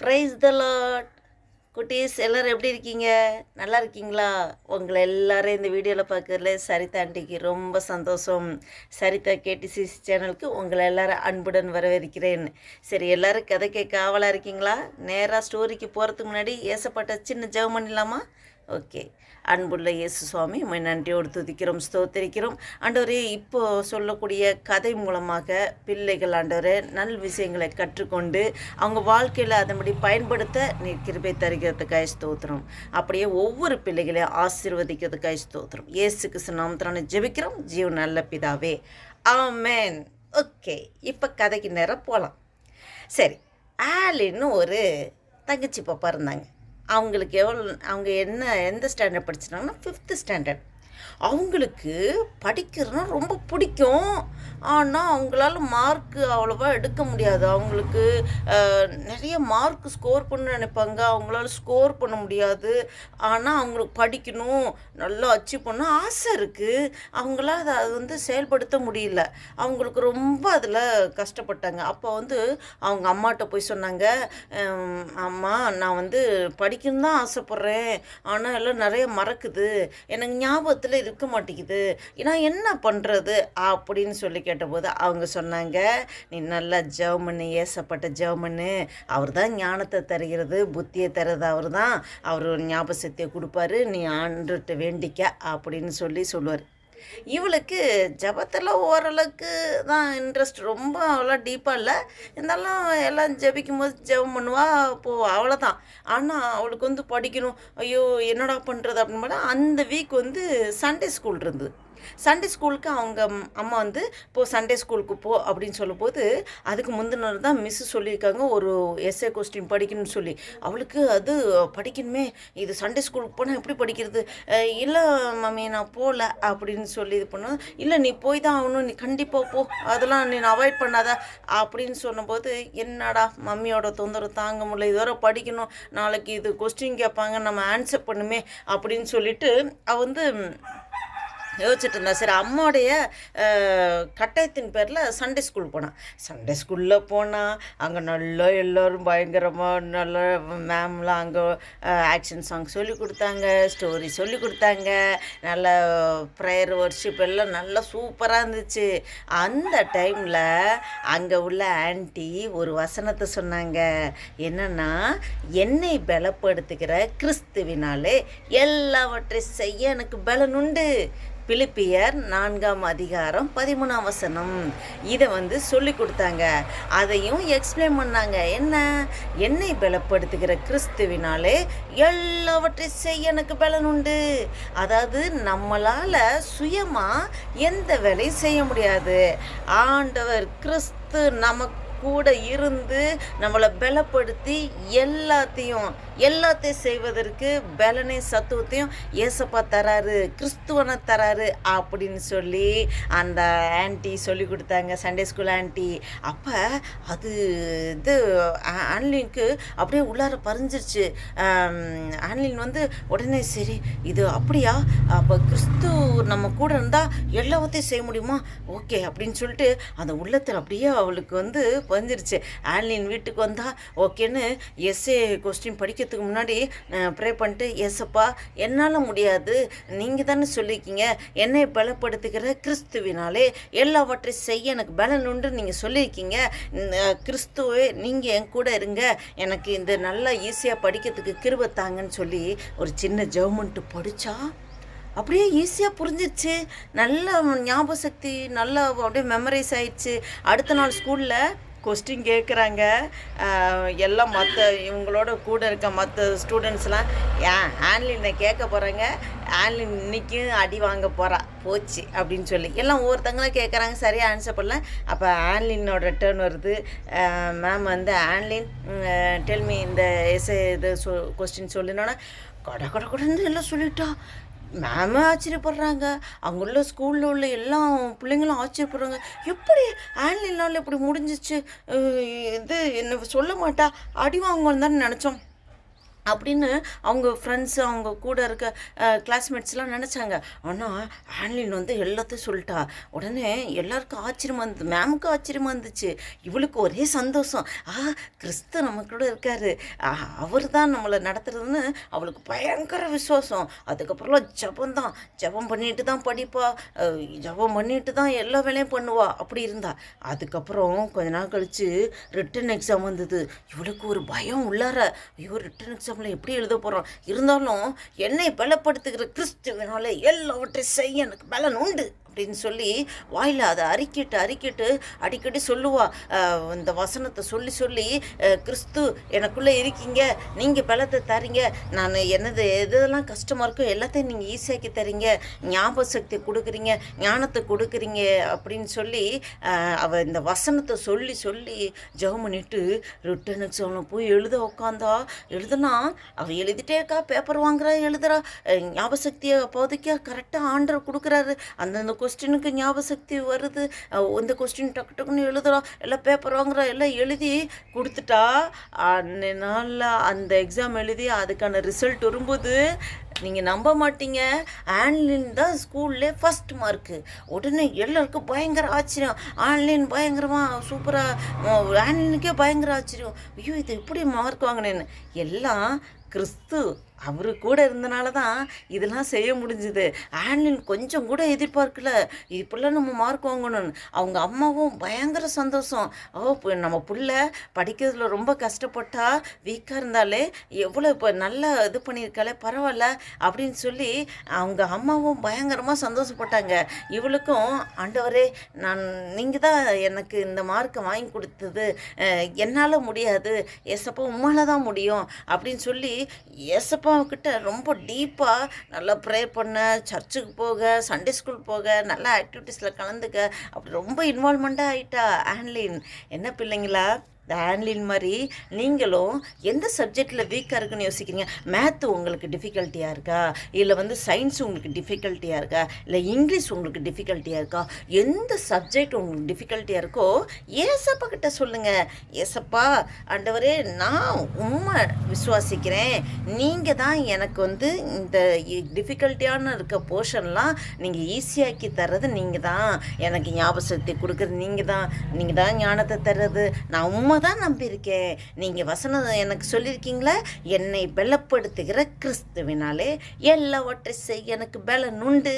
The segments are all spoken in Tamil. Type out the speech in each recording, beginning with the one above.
ப்ரைஸ் த லாட் குட்டீஸ் எல்லோரும் எப்படி இருக்கீங்க? நல்லா இருக்கீங்களா? உங்களை எல்லாரும் இந்த வீடியோவில் பார்க்குறதுல சரிதா ஆண்டிக்கு ரொம்ப சந்தோஷம். சரிதா கேடிசிஸ் சேனலுக்கு உங்களை எல்லாரும் அன்புடன் வரவேற்கிறேன். சரி எல்லோரும் கதை கேட்க ஆவலாக இருக்கீங்களா? நேராக ஸ்டோரிக்கு போகிறதுக்கு முன்னாடி ஏசப்பட்ட சின்ன ஜெபம் பண்ணிடலாமா? ஓகே. அன்புள்ள இயேசு சுவாமி நம்ம நன்றியோடு துதிக்கிறோம் ஸ்தோத்தரிக்கிறோம். ஆண்டவரே இப்போ சொல்லக்கூடிய கதை மூலமாக பிள்ளைகள் ஆண்டவரே நல் விஷயங்களை கற்றுக்கொண்டு அவங்க வாழ்க்கையில் அதன்படி பயன்படுத்த நீ கிருபை தருகிறதுக்காக ஸ்தோத்திரம். அப்படியே ஒவ்வொரு பிள்ளைகளையும் ஆசீர்வதிக்கிறதுக்காக ஸ்தோத்திரம். இயேசு கிறிஸ்து நாமத்தினால ஜெபிக்கிறோம். ஜீவ நல்ல பிதாவே. ஆமேன். ஓகே இப்போ கதைக்கு நேரம் போகலாம் சரி ஆலின்னு ஒரு தங்கச்சி பாப்பா இருந்தாங்க. அவங்களுக்கு எவ்வளோ அவங்க என்ன எந்த ஸ்டாண்டர்ட் படிச்சிட்டாங்கன்னா ஃபிஃப்த்து ஸ்டாண்டர்ட் அவங்களுக்கு படிக்கிறதுனா ரொம்ப பிடிக்கும். ஆனால் அவங்களால மார்க்கு அவ்வளோவா எடுக்க முடியாது. அவங்களுக்கு நிறைய மார்க் ஸ்கோர் பண்ண நினைப்பாங்க. அவங்களால ஸ்கோர் பண்ண முடியாது. ஆனால் அவங்களுக்கு படிக்கணும். நல்லா அச்சீவ் பண்ண ஆசை இருக்குது அவங்களால அதை அது வந்து செயல்படுத்த முடியல. அவங்களுக்கு ரொம்ப அதில் கஷ்டப்பட்டாங்க. அப்போ வந்து அவங்க அம்மாட்ட போய் சொன்னாங்க. அம்மா நான் வந்து படிக்கணும் தான் ஆசைப்பட்றேன். ஆனால் எல்லாம் நிறைய மறக்குது. எனக்கு ஞாபகத்தில் இருக்க மாட்டேங்குது. நான் என்ன பண்ணுறது அப்படின்னு சொல்லி கேட்டபோது அவங்க சொன்னாங்க நீ நல்லா ஜெர்மனு ஏசப்பட்ட ஜெர்மனு. அவர் தான் ஞானத்தை தருகிறது புத்தியை தருது அவர் தான் அவர் ஞாபக சக்தியை கொடுப்பாரு. நீ ஆண்டுட்டு வேண்டிக்க அப்படின்னு சொல்லி சொல்லுவார். இவளுக்கு ஜபத்தில் ஓரளவுக்கு தான் இன்ட்ரெஸ்ட் ரொம்ப அவ்வளோ டீப்பாக இல்லை. இருந்தாலும் எல்லாம் ஜபிக்கும் போது ஜெபம் பண்ணுவா போவா. அவ்வளோதான் ஆனால் அவளுக்கு வந்து படிக்கணும். ஐயோ என்னடா பண்ணுறது அப்படின்னு பார்த்தா அந்த வீக் வந்து சண்டே ஸ்கூல் இருந்தது. சண்டே ஸ்கூலுக்கு அவங்க அம்மா வந்து இப்போ சண்டே ஸ்கூலுக்கு போ அப்படின்னு சொல்லும்போது அதுக்கு முந்தினர் தான் மிஸ்ஸு சொல்லியிருக்காங்க ஒரு எஸ்ஏ கொஸ்டின் படிக்கணும்னு சொல்லி. அவளுக்கு அது படிக்கணுமே இது சண்டே ஸ்கூலுக்கு போனால் எப்படி படிக்கிறது? இல்லை மம்மி நான் போகல அப்படின்னு சொல்லி இது பண்ண இல்லை நீ போய் தான் ஆகணும் நீ கண்டிப்பாக போ அதெல்லாம் நீ அவாய்ட் பண்ணாத அப்படின்னு சொன்னபோது என்னடா மம்மியோட தொந்தரவு தாங்க முடியல வரை படிக்கணும் நாளைக்கு இது கொஸ்டின் கேட்பாங்க நம்ம ஆன்சர் பண்ணுமே அப்படின்னு சொல்லிட்டு அவ வந்து யோசிச்சுட்டு இருந்தா சரி அம்மாவுடைய கட்டாயத்தின் பேரில் சண்டே ஸ்கூல் போனான். சண்டே ஸ்கூலில் போனால் அங்கே நல்லா எல்லோரும் பயங்கரமாக நல்லா மேம்லாம் அங்கே ஆக்ஷன் சாங் சொல்லி கொடுத்தாங்க ஸ்டோரி சொல்லி கொடுத்தாங்க. நல்ல ப்ரேயர் ஒர்ஷிப் எல்லாம் நல்லா சூப்பராக இருந்துச்சு. அந்த டைமில் அங்கே உள்ள ஆன்ட்டி ஒரு வசனத்தை சொன்னாங்க. என்னென்னா என்னை பலப்படுத்துகிற கிறிஸ்துவினாலே எல்லாவற்றை செய்ய எனக்கு பலனுண்டு பிலிப்பியர் நான்காம் அதிகாரம் பதிமூணாம் வசனம். இதை வந்து சொல்லி கொடுத்தாங்க. அதையும் எக்ஸ்பிளைன் பண்ணாங்க. என்ன? என்னை பலப்படுத்துகிற கிறிஸ்துவினாலே எல்லாவற்றையும் செய்ய எனக்கு பலன் உண்டு. அதாவது நம்மளால் சுயமாக எந்த வேலையும் செய்ய முடியாது. ஆண்டவர் கிறிஸ்து நமக்கு கூட இருந்து நம்மளை பலப்படுத்தி எல்லாத்தையும் எல்லாத்தையும் செய்வதற்கு பலனையும் சத்துவத்தையும் ஏசப்பா தராரு கிறிஸ்துவனை தராரு அப்படின்னு சொல்லி அந்த ஆன்ட்டி சொல்லி கொடுத்தாங்க சண்டே ஸ்கூல் ஆன்ட்டி அப்போ அது இது ஆ- ஆன்லைனுக்கு அப்படியே உள்ளார பறிஞ்சிருச்சு. ஆன்லைன் வந்து உடனே சரி இது அப்படியா? அப்போ கிறிஸ்து நம்ம கூட இருந்தால் எல்லாத்தையும் செய்ய முடியுமா? ஓகே அப்படின்னு சொல்லிட்டு அந்த உள்ளத்தில் அப்படியே அவளுக்கு வந்து பறிஞ்சிருச்சு ஆன்லைன் வீட்டுக்கு வந்தால் ஓகேன்னு எஸ்ஏ கொஸ்டின் படிக்க படிக்கிறதுக்கு முன்னாடி ப்ரே பண்ணிட்டு எஸ்ஸப்பா என்னால் முடியாது. நீங்கள் தானே சொல்லியிருக்கீங்க. என்னை பலப்படுத்துகிற கிறிஸ்துவினாலே எல்லாவற்றையும் செய்ய எனக்கு பலன் உண்டு. நீங்கள் சொல்லியிருக்கீங்க. கிறிஸ்துவே நீங்கள் என் கூட இருங்க. எனக்கு இந்த நல்லா ஈஸியாக படிக்கிறதுக்கு கிருபை தாங்கன்னு சொல்லி ஒரு சின்ன ஜவுமெண்ட்டு படித்தா அப்படியே ஈஸியாக புரிஞ்சிருச்சு. நல்ல ஞாபக சக்தி நல்லா அப்படியே மெமரைஸ் ஆயிடுச்சு. அடுத்த நாள் ஸ்கூலில் கொஸ்டின் கேட்குறாங்க எல்லாம் மற்ற இவங்களோட கூட இருக்க மற்ற ஸ்டூடெண்ட்ஸ்லாம் ஏன் ஆன்லைனை கேட்க போகிறாங்க ஆன்லைன் இன்னைக்கும் அடி வாங்க போகிறா போச்சு அப்படின்னு சொல்லி. எல்லாம் ஒவ்வொருத்தங்களும் கேட்குறாங்க சரியாக ஆன்சர் பண்ணல. அப்போ ஆன்லைனோட டேர்ன் வருது. மேம் வந்து ஆன்லைன் டெல்மி இந்த எஸ்ஏ இது சொ கொஸ்டின் சொல்லினோன்னா கொட கொட கொடன்னு எல்லாம் சொல்லிட்டா. மேமே ஆச்சரியப்படுறாங்க. அங்கே உள்ள ஸ்கூலில் உள்ள எல்லா பிள்ளைங்களும் ஆச்சரியப்படுறாங்க. எப்படி ஆன்லைனால் இப்படி முடிஞ்சிச்சு? இது என்ன சொல்ல மாட்டா? அடி வாங்குவோன்னு தானே நினச்சோம். அப்படின்னு அவங்க ஃப்ரெண்ட்ஸு அவங்க கூட இருக்க கிளாஸ்மேட்ஸ்லாம் நினச்சாங்க. ஆனால் ஆன்லைன் வந்து எல்லாத்தையும் சொல்லிட்டா. உடனே எல்லாருக்கும் ஆச்சரியமா இருந்தது. மேமுக்கும் ஆச்சரியமா இருந்துச்சு. இவளுக்கு ஒரே சந்தோஷம். ஆ கிறிஸ்து நம்ம கூட இருக்காரு. அவர் தான் நம்மளை நடத்துறதுன்னு அவளுக்கு பயங்கர விசுவாசம். அதுக்கப்புறம்லாம் ஜபம் தான் ஜபம் பண்ணிட்டு தான் படிப்பா. ஜபம் பண்ணிட்டு தான் எல்லா வேலையும் பண்ணுவா. அப்படி இருந்தா. அதுக்கப்புறம் கொஞ்ச நாள் கழித்து ரிட்டன் எக்ஸாம் வந்தது. இவளுக்கு ஒரு பயம் உள்ளார. ஐயோ ரிட்டன் நம்மளை எப்படி எழுத போகிறோம் இருந்தாலும் என்னை பலப்படுத்துகிற கிறிஸ்துவனால எல்லாவற்றையும் செய்ய எனக்கு பலன் உண்டு. அப்படின்னு சொல்லி வாயில் அதை அறிக்கிட்டு அறிக்கிட்டு அடிக்கடி சொல்லுவா. இந்த வசனத்தை சொல்லி சொல்லி கிறிஸ்து எனக்குள்ளே இருக்கீங்க நீங்கள் பலத்தை தரீங்க நான் என்னது எதெல்லாம் கஷ்டமாக இருக்கோ எல்லாத்தையும் நீங்கள் ஈஸியாக்கி தரீங்க ஞாபக சக்தி கொடுக்குறீங்க ஞானத்தை கொடுக்குறீங்க அப்படின்னு சொல்லி அவள் இந்த வசனத்தை சொல்லி சொல்லி ஜெபம் பண்ணிட்டு ரிட்டன் எக்ஸாமில் போய் எழுத உட்காந்தா எழுதுனா அவள் எழுதிட்டேக்கா பேப்பர் வாங்குறா எழுதுறா. ஞாபக சக்தியை அப்போதைக்கு கரெக்டாக ஆண்டர் கொடுக்குறாரு. அந்தந்த கொஸ்டினுக்கு ஞாபக சக்தி வருது இந்த கொஸ்டின் டக்கு டக்குன்னு எழுதுகிறோம் எல்லாம் பேப்பர் வாங்குறோம் எல்லாம் எழுதி கொடுத்துட்டா. அன்னை நாளில் அந்த எக்ஸாம் எழுதி அதுக்கான ரிசல்ட் வரும்போது நீங்கள் நம்ப மாட்டீங்க. ஆன்லைன் தான் ஸ்கூல்லே ஃபஸ்ட் மார்க்கு உடனே எல்லாருக்கும் பயங்கர ஆச்சரியம். ஆன்லைன் பயங்கரமாக சூப்பராக ஆன்லைனுக்கே பயங்கர ஆச்சரியம். ஐயோ இது எப்படி மார்க் வாங்கினேன்னு. எல்லாம் கிறிஸ்து அவரு கூட இருந்தனால தான் இதெல்லாம் செய்ய முடிஞ்சுது. ஆன்லைன் கொஞ்சம் கூட எதிர்பார்க்கல. இப்படிலாம் நம்ம மார்க் வாங்கணும்னு. அவங்க அம்மாவும் பயங்கர சந்தோஷம். ஓ நம்ம பிள்ளை படிக்கிறதுல ரொம்ப கஷ்டப்பட்டா வீக்காக இருந்தாலே எவ்வளோ இப்போ நல்லா இது பண்ணியிருக்காளே பரவாயில்ல அப்படின்னு சொல்லி அவங்க அம்மாவும் பயங்கரமாக சந்தோஷப்பட்டாங்க. இவளுக்கும் ஆண்டவரே நான் நீங்கள் தான் எனக்கு இந்த மார்க்கை வாங்கி கொடுத்தது. என்னால் முடியாது. ஏசப்பா உம்மால தான் முடியும். அப்படின்னு சொல்லி ஏசப்பா கிட்ட ரொம்ப டீப்பாக நல்லா ப்ரே பண்ண சர்ச்சுக்கு போக சண்டே ஸ்கூல் போக நல்லா ஆக்டிவிட்டீஸில் கலந்துக்க. அப்படி ரொம்ப இன்வால்மெண்ட்டாக ஆகிட்டா ஆன்லைன். என்ன பிள்ளைங்களா? இந்த ஆன்லின் மாதிரி நீங்களும் எந்த சப்ஜெக்டில் வீக்காக இருக்குன்னு யோசிக்கிறீங்க? மேத்து உங்களுக்கு டிஃபிகல்ட்டியாக இருக்கா? இல்லை வந்து சயின்ஸ் உங்களுக்கு டிஃபிகல்ட்டியாக இருக்கா? இல்லை இங்கிலீஷ் உங்களுக்கு டிஃபிகல்ட்டியாக இருக்கா? எந்த சப்ஜெக்ட் உங்களுக்கு டிஃபிகல்ட்டியாக இருக்கோ ஏசப்பா கிட்ட சொல்லுங்கள் ஏசப்பா ஆண்டவரே நான் உண்மை விசுவாசிக்கிறேன். நீங்கள் தான் எனக்கு வந்து இந்த டிஃபிகல்ட்டியான இருக்க போர்ஷன்லாம் நீங்கள் ஈஸியாக்கி தர்றது நீங்கள் தான். எனக்கு ஞாபக சக்தி கொடுக்குறது நீங்கள் தான். நீங்கள் தான் ஞானத்தை தர்றது. நான் உண்மை தான் நம்பியிருக்கேன். நீங்கள் வசனம் எனக்கு சொல்லியிருக்கீங்களா? என்னை பலப்படுத்துகிற கிறிஸ்துவினாலே எல்லாவற்றை செய்ய எனக்கு பலன் உண்டு.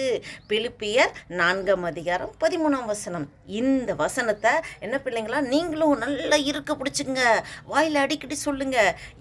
பிலிப்பியர் நான்காம் அதிகாரம் பதிமூணாம் வசனம். இந்த வசனத்தை என்ன பிள்ளைங்களா நீங்களும் நல்லா இருக்க பிடிச்சிங்க வாயில் அடிக்கடி சொல்லுங்க.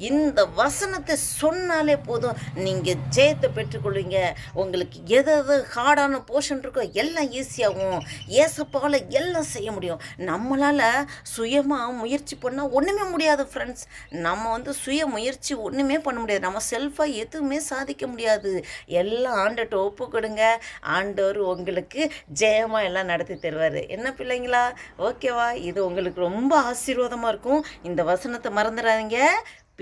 இந்த வசனத்தை சொன்னாலே போதும். நீங்கள் ஜெயத்தை பெற்றுக்கொள்வீங்க. உங்களுக்கு எது எது ஹார்டான போர்ஷன் இருக்கோ எல்லாம் ஈஸியாகும் ஏசப்பால் எல்லாம் செய்ய முடியும். நம்மளால் சுயமாக முயற்சி பண்ணால் ஒன்றுமே முடியாது ஃப்ரெண்ட்ஸ் நம்ம வந்து சுய முயற்சி ஒன்றுமே பண்ண முடியாது. நம்ம செல்ஃபாக எதுவுமே சாதிக்க முடியாது. எல்லாம் ஆண்டர்கிட்ட ஒப்பு கொடுங்க. ஆண்டவர் உங்களுக்கு ஜெயமாக எல்லாம் நடத்தி தருவார். என்ன பிள்ளைங்களா? ஓகேவா இது உங்களுக்கு ரொம்ப ஆசீர்வாதமாக இருக்கும். இந்த வசனத்தை மறந்துடாதீங்க.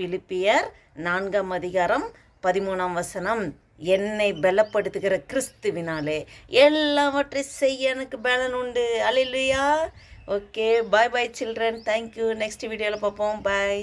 பிலிப்பியர் நான்காம் அதிகாரம் பதிமூணாம் வசனம். என்னை பலப்படுத்துகிற கிறிஸ்துவினாலே எல்லாவற்றை செய்ய எனக்கு பலன் உண்டு. அலையிலுயா okay bye bye children thank you next வீடியோவில் பார்ப்போம். பாய்